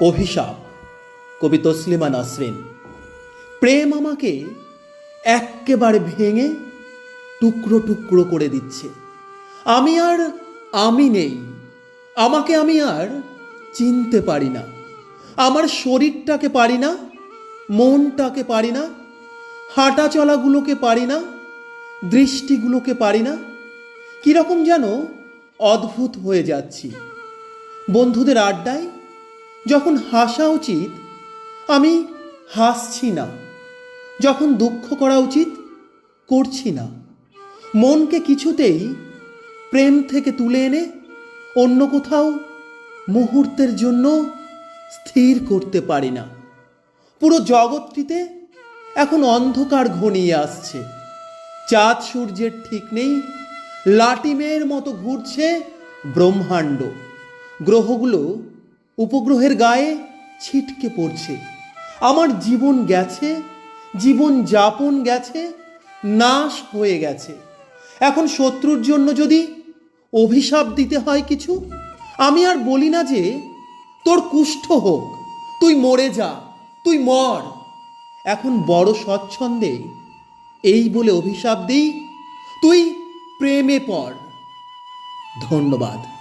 অভিশাপ। কবি তসলিমা নাসরিন, প্রেম আমাকে এক্কেবারে ভেঙে টুকরো টুকরো করে দিচ্ছে। আমি আর আমি নেই, আমাকে আমি আর চিনতে পারি না। আমার শরীরটাকে পারি না, মনটাকে পারি না হাঁটা চলাগুলোকে পারি না, দৃষ্টিগুলোকে পারি না। কীরকম যেন অদ্ভুত হয়ে যাচ্ছি। বন্ধুদের আড্ডায় যখন হাসা উচিত, আমি হাসছি না। যখন দুঃখ করা উচিত, করছি না। মনকে কিছুতেই প্রেম থেকে তুলে এনে অন্য কোথাও মুহূর্তের জন্য স্থির করতে পারি না। পুরো জগৎটিতে এখন অন্ধকার ঘনিয়ে আসছে। চাঁদ সূর্যের ঠিক নেই, লাটিমের মতো ঘুরছে ব্রহ্মাণ্ড। গ্রহগুলো উপগ্রহের গায়ে ছিটকে পড়ছে। আমার জীবন গেছে, জীবন যাপন গেছে, নাশ হয়ে গেছে। এখন শত্রুর জন্য যদি অভিশাপ দিতে হয় কিছু, আমি আর বলি না যে, তোর কুষ্ঠ হোক, তুই মরে যা, তুই মর। এখন বড় স্বচ্ছন্দে এই বলে অভিশাপ দিই, তুই প্রেমে পড়। ধন্যবাদ।